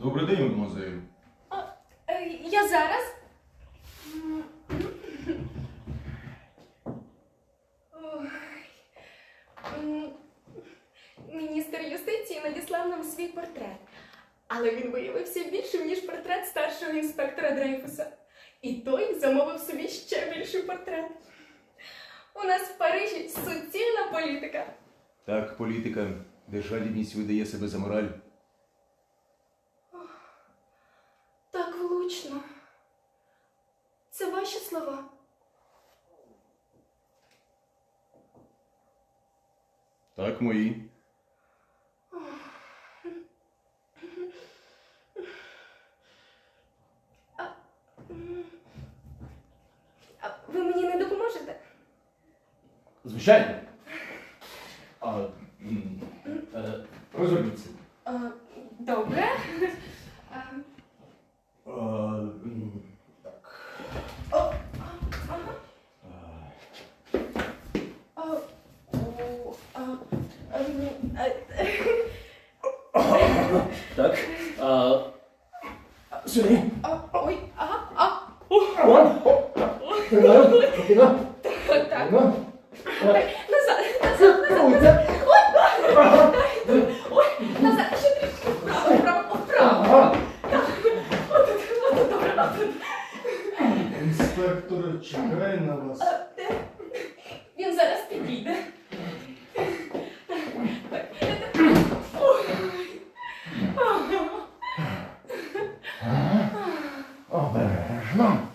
Добрий день, мадемуазель. Е, Я зараз. Ой. М, Міністр юстиції надіслав нам свій портрет. Але він виявився більшим, ніж портрет старшого інспектора Дрейфуса. І той замовив собі ще більший портрет. У нас в Парижі суцільна політика. Так, політика, де жадібність видає себе за мораль. Так. Це ваші слова. Так, мої. М. А ви мені не допоможете? Звичайно. А, м, е. А, добре. А, А, м, так. о, а, ага. А, А, о, а, ем, е, Так. А, сюди. ой, ага, а, так, так, назад, назад, назад, Ага. ой, назад, ще трішки, вправо, вправо, вправо, отут, отут, добре, отут. Інспектор чекає на вас. No.